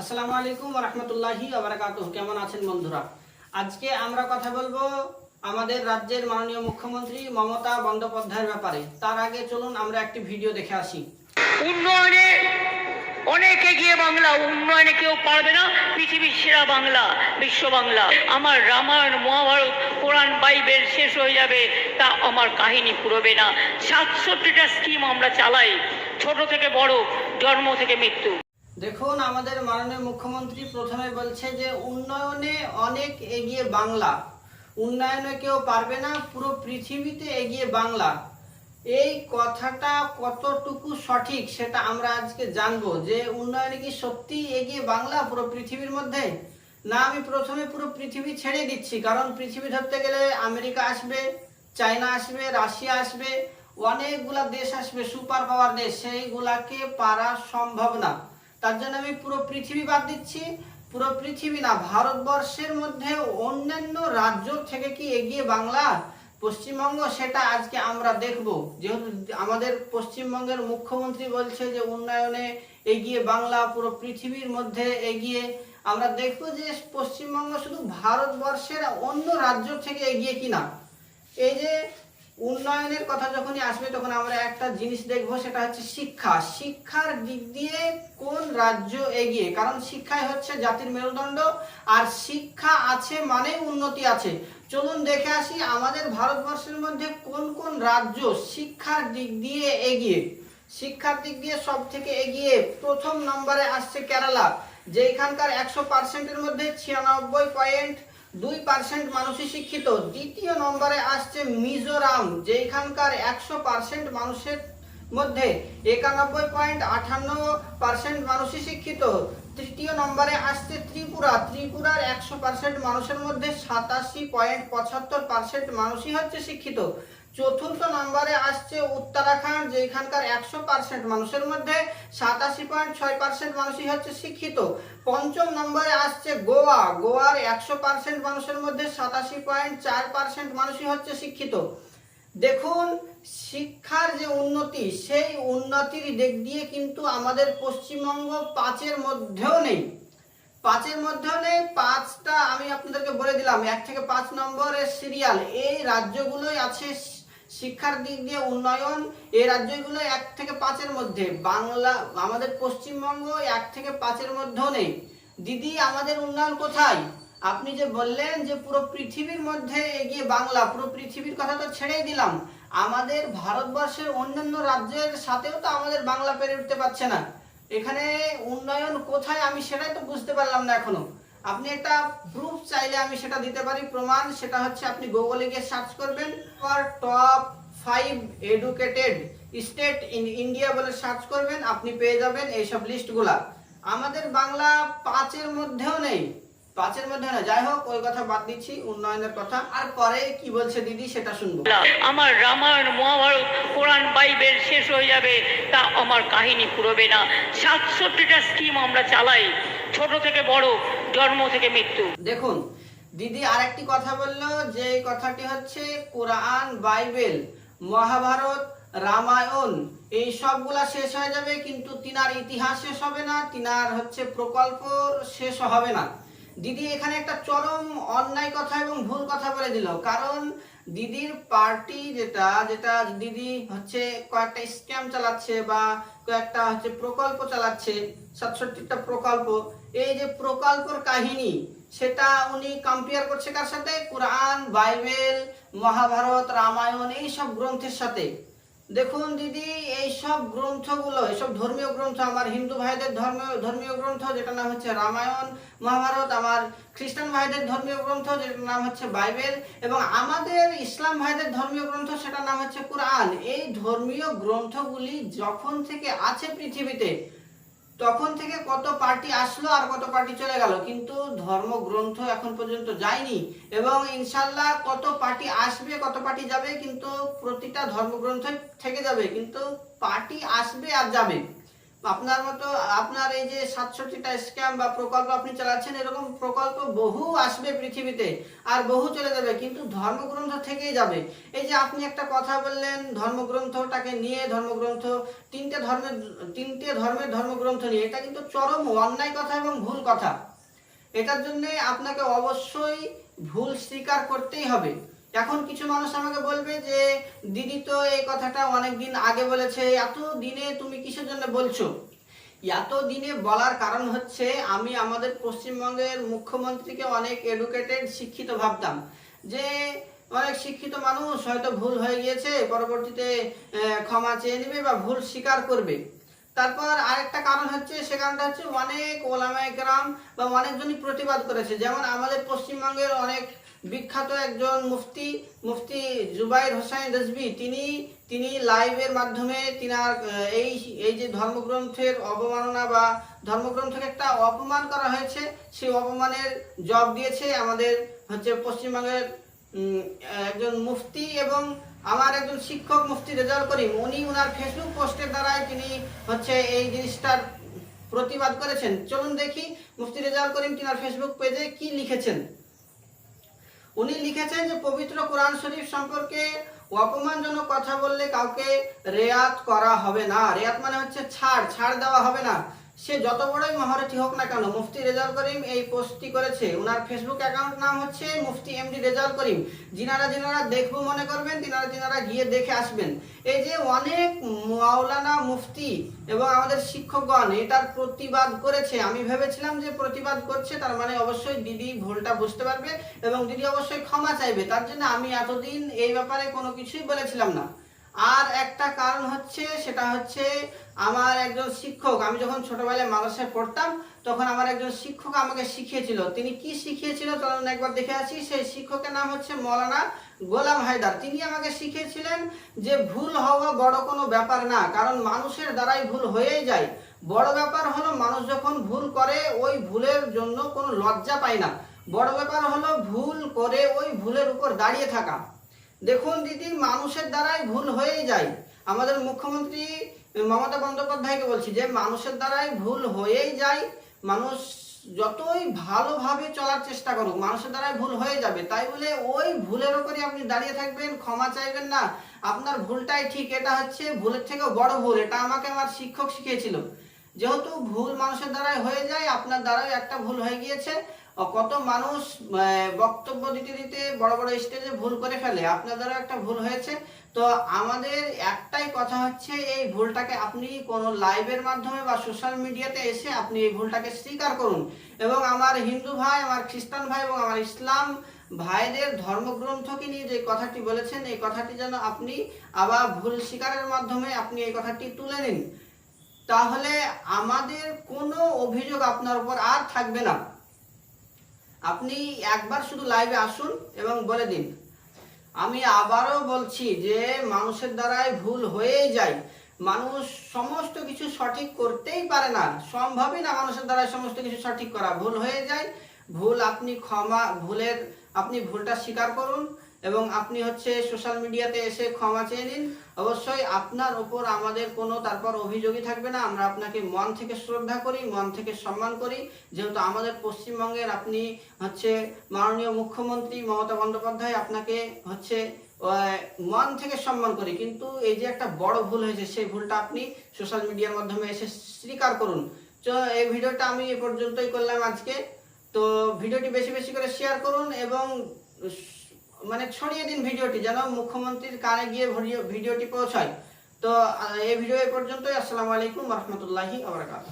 আসসালামু আলাইকুম রহমতুল্লাহি আবরাকাতুহ কেমন আছেন বন্ধুরা? আজকে আমরা কথা বলব আমাদের রাজ্যের মাননীয় মুখ্যমন্ত্রী মমতা বন্দ্যোপাধ্যায়ের ব্যাপারে। তার আগে চলুন আমরা একটি ভিডিও দেখে আসি। উন্নয়নে অনেক এগিয়ে বাংলা, উন্নয়নে কেউ পারবে না পৃথিবীর সেরা বাংলা, বিশ্ব বাংলা। আমার রামায়ণ, মহাভারত কোরআন বাইবেল শেষ হয়ে যাবে, তা আমার কাহিনী পুরোবে না। সাতষট্টিটা স্কিম আমরা চালাই, ছোট থেকে বড়, জন্ম থেকে মৃত্যু। দেখুন, আমাদের মাননীয় মুখ্যমন্ত্রী প্রথমে বলছে যে, উন্নয়নে অনেক এগিয়ে বাংলা। উন্নয়নে কেউ পারবে না, পুরো পৃথিবীতে এগিয়ে বাংলা। এই কথাটা কতটুকু সঠিক সেটা আমরা আজকে জানব যে, উন্নয়নে কি সত্যি এগিয়ে বাংলা পুরো পৃথিবীর মধ্যে? না, আমি প্রথমে পুরো পৃথিবী ছেড়ে দিচ্ছি, কারণ পৃথিবী ধরতে গেলে আমেরিকা আসবে, চায়না আসবে, রাশিয়া আসবে, অনেকগুলা দেশ আসবে, সুপার পাওয়ার দেশ, সেইগুলাকে পারা সম্ভব না। তার জন্য আমি পুরো পৃথিবী বাদ দিচ্ছি। পুরো পৃথিবী না, ভারতবর্ষের মধ্যে অন্যান্য রাজ্য থেকে কি এগিয়ে বাংলা, পশ্চিমবঙ্গ, সেটা আজকে আমরা দেখব। যেহেতু আমাদের পশ্চিমবঙ্গের মুখ্যমন্ত্রী বলছে যে উন্নয়নে এগিয়ে বাংলা পুরো পৃথিবীর মধ্যে এগিয়ে, আমরা দেখব যে পশ্চিমবঙ্গ শুধু ভারতবর্ষের অন্য রাজ্য থেকে এগিয়ে কিনা। এই যে উন্নয়নের কথা যখনই আসবে, তখন আমরা একটা জিনিস দেখব, সেটা হচ্ছে শিক্ষা। শিক্ষার দিক দিয়ে কোন রাজ্য এগিয়ে? কারণ শিক্ষাই হচ্ছে জাতির মেরুদণ্ড, আর শিক্ষা আছে মানে উন্নতি আছে। চলুন দেখে আসি আমাদের ভারতবর্ষের মধ্যে কোন কোন রাজ্য শিক্ষার দিক দিয়ে এগিয়ে? শিক্ষার দিক দিয়ে সব থেকে এগিয়ে প্রথম নম্বরে আসছে কেরালা যেখানকার একশো পার্সেন্টের মধ্যে ছিয়ানব্বই পয়েন্ট দুই পার্সেন্ট মানুষই শিক্ষিত। দ্বিতীয় নম্বরে আসছে মিজোরাম যেখানকার একশো পার্সেন্ট মানুষের মধ্যে একানব্বই পয়েন্ট আটান্ন পার্সেন্ট মানুষই শিক্ষিত। তৃতীয় নম্বরে আসছে ত্রিপুরা, ত্রিপুরার একশো পার্সেন্ট মানুষের মধ্যে সাতাশি পয়েন্ট পঁচাত্তর পার্সেন্ট মানুষই হচ্ছে শিক্ষিত। চতুর্থ নম্বরে আসছে উত্তরাখণ্ড, যেখানকার একশো পার্সেন্ট মানুষের মধ্যে সাতাশি পয়েন্ট ছয় পার্সেন্ট মানুষই হচ্ছে শিক্ষিত। পঞ্চম নম্বরে আসছে গোয়া, গোয়ার একশো পার্সেন্ট মানুষের মধ্যে সাতাশি পয়েন্ট চার পার্সেন্ট মানুষই হচ্ছে শিক্ষিত। দেখুন, শিক্ষার যে উন্নতি, সেই উন্নতির দিক দিয়ে কিন্তু আমাদের পশ্চিমবঙ্গ পাঁচের মধ্যেও নেই। পাঁচের মধ্যেও নেই, পাঁচটা আমি আপনাদেরকে বলে দিলাম। এক থেকে পাঁচ নম্বরের সিরিয়াল এই রাজ্যগুলোই আছে শিক্ষার দিক দিয়ে উন্নয়ন এই রাজ্যগুলো এক থেকে পাঁচের মধ্যে। বাংলা, আমাদের পশ্চিমবঙ্গ এক থেকে পাঁচের মধ্যেও নেই। দিদি, আমাদের উন্নয়ন কোথায়? আপনি যে বললেন যে পুরো পৃথিবীর মধ্যে এগিয়ে বাংলা, পুরো পৃথিবীর কথা তো ছেড়েই দিলাম। আমাদের ভারতবর্ষের অন্যান্য রাজ্যের সাথেও তো আমাদের বাংলা পেরে উঠতে পারছে না। এখানে উন্নয়ন কোথায় আমি সেটাই তো বুঝতে পারলাম না এখনও। আপনি একটা প্রুফ চাইলে আমি সেটা দিতে পারি। প্রমাণ সেটা হচ্ছে আপনি গুগলে গিয়ে সার্চ করবেন for top five educated state in India বলে সার্চ করবেন, আপনি পেয়ে যাবেন এইসব লিস্টগুলা আমাদের বাংলা পাঁচের মধ্যেও নেই। পাঁচের মধ্যে না যাই হোক, ওই কথা বাদ দিচ্ছি, উন্নয়নের কথা। আর পরে কি বলছে দিদি, সেটা শুনব। আমার রামায়ণ, মহাভারত, কোরআন, বাইবেল শেষ হয়ে যাবে, তা আমার কাহিনী পুরোবে না। সাতষট্টিটা স্কিম আমরা চালাই, ছোট থেকে বড়। জন্ম থেকে মৃত্যু। দেখুন, দিদি আরেকটি কথা বলল, যে কথাটি হচ্ছে কোরআন, বাইবেল, মহাভারত, রামায়ণ, এই সবগুলা শেষ হয়ে যাবে, কিন্তু তিনার ইতিহাস শেষ হবে না, তিনার হচ্ছে প্রকল্প শেষ হবে না। দিদি এখানে একটা চরম অন্যায় কথা এবং ভুল কথা বলে দিল, কারণ দিদির পার্টি যেটা যেটা দিদি হচ্ছে কয়েকটা স্ক্যাম চালাচ্ছে বা কয়েকটা হচ্ছে প্রকল্প চালাচ্ছে, সাতষট্টিটা প্রকল্প, এই যে প্রকল্পর কাহিনী, সেটা উনি কম্পেয়ার করছে কার সাথে? কোরআন বাইবেল মহাভারত, রামায়ণ এই সব গ্রন্থের সাথে। দেখুন দিদি এই সব গ্রন্থগুলো, এইসব ধর্মীয় গ্রন্থ, আমার হিন্দু ভাইদের ধর্ম ধর্মীয় গ্রন্থ যেটা নাম হচ্ছে রামায়ণ, মহাভারত, আমার খ্রিস্টান ভাইদের ধর্মীয় গ্রন্থ যেটা নাম হচ্ছে বাইবেল, এবং আমাদের ইসলাম ভাইদের ধর্মীয় গ্রন্থ সেটা নাম হচ্ছে কোরআন। এই ধর্মীয় গ্রন্থগুলি যখন থেকে আছে পৃথিবীতে তখন থেকে কত পার্টি আসলো আর কত পার্টি চলে গেল, কিন্তু ধর্মগ্রন্থ এখন পর্যন্ত যায়নি। এবং ইনশাল্লাহ কত পার্টি আসবে, কত পার্টি যাবে, কিন্তু প্রতিটা ধর্মগ্রন্থ থেকে যাবে, কিন্তু পার্টি আসবে আর যাবে। আপনার মতো, আপনার এই যে সাতষট্টিটা স্ক্যাম বা প্রকল্প আপনি চালাচ্ছেন, এরকম প্রকল্প বহু আসবে পৃথিবীতে আর বহু চলে যাবে, কিন্তু ধর্মগ্রন্থ থেকেই যাবে। এই যে আপনি একটা কথা বললেন, ধর্মগ্রন্থটাকে নিয়ে, ধর্মগ্রন্থ, তিনটে ধর্মের তিনটে ধর্মের ধর্মগ্রন্থ নিয়ে, এটা কিন্তু চরম অন্যায় কথা এবং ভুল কথা। এটার জন্য আপনাকে অবশ্যই ভুল স্বীকার করতেই হবে। এখন কিছু মানুষ আমাকে বলবে যে, দিদি তো এই কথাটা অনেক দিন আগে বলেছে, এত দিনে তুমি কিসের জন্য বলছো? এত দিনে বলার কারণ হচ্ছে, আমি আমাদের পশ্চিমবঙ্গের মুখ্যমন্ত্রীকে অনেক এডুকেটেড শিক্ষিত ভাবতাম। যে অনেক শিক্ষিত মানুষ হয়তো ভুল হয়ে গিয়েছে, পরবর্তীতে ক্ষমা চেয়ে নেবে বা ভুল স্বীকার করবে। তারপর আরেকটা কারণ হচ্ছে, সে কারণটা হচ্ছে অনেক ওলামায় গ্রাম বা অনেকজনই প্রতিবাদ করেছে। যেমন আমাদের পশ্চিমবঙ্গের অনেক বিখ্যাত একজন মুফতি মুফতি জুবাইর হোসাইন রেজবি তিনি তিনি লাইভের মাধ্যমে তিনার এই এই যে ধর্মগ্রন্থের অবমাননা বা ধর্মগ্রন্থকে একটা অপমান করা হয়েছে, সেই অপমানের জব দিয়েছে আমাদের হচ্ছে পশ্চিমবঙ্গের একজন মুফতি এবং আমার একজন শিক্ষক মুফতি রেজাল করিম, উনি উনার ফেসবুক পোস্টের দ্বারাই তিনি হচ্ছে এই জিনিসটার প্রতিবাদ করেছেন। চলুন দেখি মুফতি রেজাল করিম তিনার ফেসবুক পেজে কি লিখেছেন। উনি লিখেছেন যে, পবিত্র কোরআন শরীফ সম্পর্কে অপমানজনক কথা বললে কাউকে রেয়াত করা হবে না। রেয়াত মানে হচ্ছে ছাড় ছাড় দেওয়া হবে না। সে যত বড়ই মহারথী হোক না কেন, মুফতি রেজাল করিম এই পোস্টটি করেছে। ওনার ফেসবুক অ্যাকাউন্ট নাম হচ্ছে মুফতি এমডি রেজাল করিম। যিনারা যিনারা দেখব মনে করবেন, তিনারা তিনারা গিয়ে দেখে আসবেন। এই যে অনেক মাওলানা মুফতি এবং আমাদের শিক্ষকগণ এটার প্রতিবাদ করেছে। আমি ভেবেছিলাম যে প্রতিবাদ করছে, তার মানে অবশ্যই দিদি ভুলটা বুঝতে পারবে এবং দিদি অবশ্যই ক্ষমা চাইবে। তার জন্য আমি এতদিন এই ব্যাপারে কোনো কিছুই বলেছিলাম না। আর একটা কারণ হচ্ছে, সেটা হচ্ছে আমার একজন শিক্ষক, আমি যখন ছোটবেলায় মাদ্রাসায় পড়তাম, তখন আমার একজন শিক্ষক আমাকে শিখিয়েছিল। তিনি কি শিখিয়েছিল চলুন একবার দেখে আসি। সেই শিক্ষকের নাম হচ্ছে মৌলানা গোলাম হায়দার। তিনি আমাকে শিখিয়েছিলেন যে ভুল হওয়া বড় কোনো ব্যাপার না, কারণ মানুষের দ্বারাই ভুল হয়েই যায়। বড় ব্যাপার হলো মানুষ যখন ভুল করে, ওই ভুলের জন্য কোনো লজ্জা পায় না। বড় ব্যাপার হলো ভুল করে ওই ভুলের উপর দাঁড়িয়ে থাকা। দেখুন দিদি, মানুষের দ্বারাই ভুল হয়েই যায়। আমাদের মুখ্যমন্ত্রী মমতা বন্দ্যোপাধ্যায়কে বলছি যে, মানুষের দ্বারাই ভুল হয়েই যায়। মানুষ যতই ভালোভাবে চলার চেষ্টা করুক, মানুষের দ্বারাই ভুল হয়ে যাবে। তাই বলে ওই ভুলের ওপরই আপনি দাঁড়িয়ে থাকবেন, ক্ষমা চাইবেন না। আপনার ভুলটাই ঠিক, এটা হচ্ছে ভুলের থেকেও বড় ভুল, এটা আমাকে আমার শিক্ষক শিখিয়েছিল। যেহেতু ভুল মানুষের দ্বারাই হয়ে যায়, আপনার দ্বারাই একটা ভুল হয়ে গিয়েছে। কত মানুষ বক্তব্য দিতে দিতে বড় বড় স্টেজে ভুল করে ফেলে। আপনার দ্বারা একটা ভুল হয়েছে। তো আমাদের একটাই কথা হচ্ছে, এই ভুলটাকে আপনি কোনো লাইভের মাধ্যমে বা সোশ্যাল মিডিয়াতে এসে আপনি এই ভুলটাকে স্বীকার করুন। এবং আমার হিন্দু ভাই, আমার খ্রিস্টান ভাই এবং আমার ইসলাম ভাইদের ধর্মগ্রন্থকে নিয়ে যে কথাটি বলেছেন, এই কথাটি যেন আপনি আবার ভুল স্বীকারের মাধ্যমে আপনি এই কথাটি তুলে নিন। তাহলে আমাদের কোনো অভিযোগ আপনার উপর আর থাকবে না। আপনি একবার শুধু লাইভে আসুন এবং বলে দিন। আমি আবারও বলছি যে মানুষের দ্বারাই ভুল হয়েই যায়। মানুষ সমস্ত কিছু সঠিক করতেই পারে না। সম্ভবই না মানুষের দ্বারাই সমস্ত কিছু সঠিক করা। ভুল হয়ে যায়। ভুল আপনি ক্ষমা, ভুলের, আপনি ভুলটা স্বীকার করুন। এবং আপনি হচ্ছে সোশ্যাল মিডিয়াতে এসে ক্ষমা চেয়ে নিন। অবশ্যই আপনার ওপর আমাদের কোনো তারপর অভিযোগই থাকবে না। আমরা আপনাকে মন থেকে শ্রদ্ধা করি, মন থেকে সম্মান করি। যেহেতু আমাদের পশ্চিমবঙ্গের আপনি হচ্ছে মাননীয় মুখ্যমন্ত্রী মমতা বন্দ্যোপাধ্যায় আপনাকে হচ্ছে মন থেকে সম্মান করি। কিন্তু এই যে একটা বড় ভুল হয়েছে, সেই ভুলটা আপনি সোশ্যাল মিডিয়ার মাধ্যমে এসে স্বীকার করুন। তো এই ভিডিওটা আমি এ পর্যন্তই করলাম আজকে। তো ভিডিওটি বেশি বেশি করে শেয়ার করুন এবং মানে ছড়িয়ে দিন ভিডিওটি যেন মুখ্যমন্ত্রীর কানে গিয়ে ভিডিও- ভিডিওটি পৌঁছায়। তো এই ভিডিও এ পর্যন্তই। আসসালামু আলাইকুম রহমতুল্লাহি আবরাকাত